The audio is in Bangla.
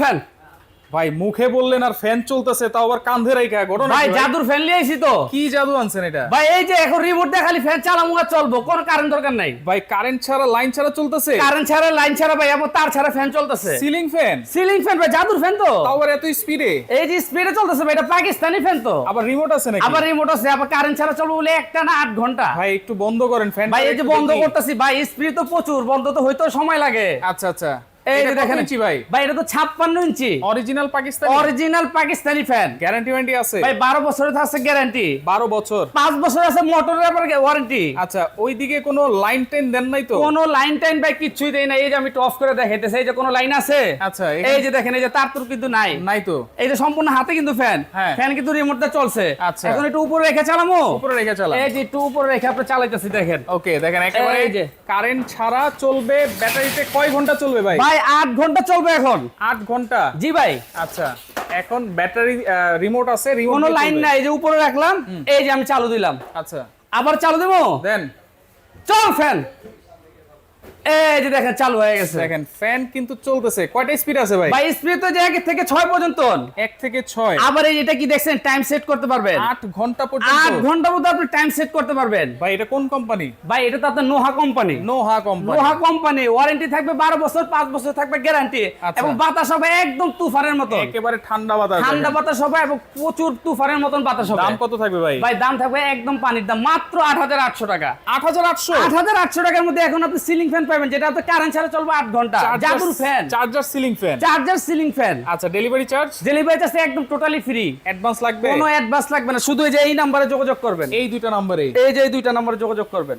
ফ্যান। ভাই মুখে বললেন আর ফ্যান চলতেছে তাও আবার কান্ধে রাইখা ঘটনা ভাই জাদুর ফ্যান নিয়ে আইছি তো। কি জাদু আনছেন এটা? ভাই এই যে এখন রিমোট দিয়ে খালি ফ্যান চালামু আর চলবো কোনো কারেন্ট দরকার নাই। ভাই কারেন্ট ছাড়া লাইন ছাড়া চলতেছে? কারেন্ট ছাড়া লাইন ছাড়া ভাই এমন তার ছাড়া ফ্যান চলতেছে। সিলিং ফ্যান সিলিং ফ্যান ভাই জাদুর ফ্যান তো। তাও আবার এত স্পিডে এই যে স্পিডে চলতেছে ভাই এটা পাকিস্তানি ফ্যান তো। আবার রিমোট আছে নাকি? আবার রিমোট আছে আবার কারেন্ট ছাড়া চলবে বলে একটা না আট ঘণ্টা। ভাই একটু বন্ধ করেন ফ্যান ভাই এই যে বন্ধ করতেছি ভাই স্পিড তো প্রচুর বন্ধ তো হইতো সময় লাগে। আচ্ছা আচ্ছা। এই যে দেখেন। ইঞ্চি ভাই? ভাই এটা তো ছাপ্পান্ন inch. Original Pakistani. Original Pakistani fan guarantee warranty আছে। ভাই বারো বছরের থাকছে গ্যারান্টি বারো বছর। পাঁচ বছর আছে মোটরের আবার ওয়ারেন্টি আচ্ছা ওইদিকে কোনো লাইন টেন দেন নাই তো? কোনো লাইন টাইন ভাই কিচ্ছুই দেয় না এই যে আমি অফ করে দেখাইতেছি এই যে কোনো লাইন আছে? আচ্ছা এই যে দেখেন এই যে তার কিন্তু নাই। নাই তো? এই যে সম্পূর্ণ হাতে কিন্তু ফ্যান। ফ্যান কিন্তু রিমোট দিয়ে চলছে। আচ্ছা। এখন একটু উপরে রেখে চালামো? উপরে রেখে চালান। এই যে একটু উপরে রেখে আপনি চালাইতেছি দেখেন। ওকে দেখেন একেবারে এই যে। কারেন্ট ছাড়া চলবে ব্যাটারিতে কয় ঘণ্টা চলবে ভাই? ভাই আট ঘণ্টা চলবে এখন। 8 ঘণ্টা? জি ভাই। আচ্ছা এখন ব্যাটারি রিমোট আছে রিমোট কোনো লাইন নাই এই যে উপরে রাখলাম এই যে আমি চালু দিলাম। আচ্ছা। আবার চালু দেবো? দেন। চল ফ্যান। এই যে দেখেন চালু হয়ে গেছে। দেখেন ফ্যান কিন্তু চলতেছে। কয়টা স্পিড আছে ভাই? ভাই স্পিড তো এক থেকে ছয় পর্যন্ত। এক থেকে ছয়। আবার এই এটা কি দেখছেন টাইম সেট করতে পারবেন। আট ঘণ্টা আট পর্যন্ত ঘণ্টার মধ্যে আপনি টাইম সেট করতে পারবেন। ভাই এটা কোন কোম্পানি ভাই এটা তো আপনার Noha company Noha company Noha company warranty থাকবে বারো বছর পাঁচ বছর থাকবে গ্যারান্টি আচ্ছা। এবং বাতাস হবে একদম তুফানের মতো একেবারে ঠান্ডা বাতাস। ঠান্ডা বাতাস হবে এবং প্রচুর তুফানের মতন বাতাস হবে। দাম কত থাকবে ভাই? ভাই দাম থাকবে একদম পানির দাম মাত্র আট হাজার আটশো টাকা। আট হাজার আটশো? আট হাজার আটশো টাকার মধ্যে এখন আপনি সিলিং ফ্যান পাবেন যেটা তো কারেন্ট ছাড়া চলবে 8 ঘণ্টা। জাদুর fan charger ceiling fan charger ceiling fan আচ্ছা ডেলিভারি চার্জ ডেলিভারি চার্জ একদম টোটালি ফ্রি অ্যাডভান্স লাগবে? কোনো অ্যাডভান্স লাগবে না শুধু এই যে এই নম্বরে যোগাযোগ করবেন। এই দুইটা নম্বরে এই যে এই দুইটা নম্বরে যোগাযোগ করবেন।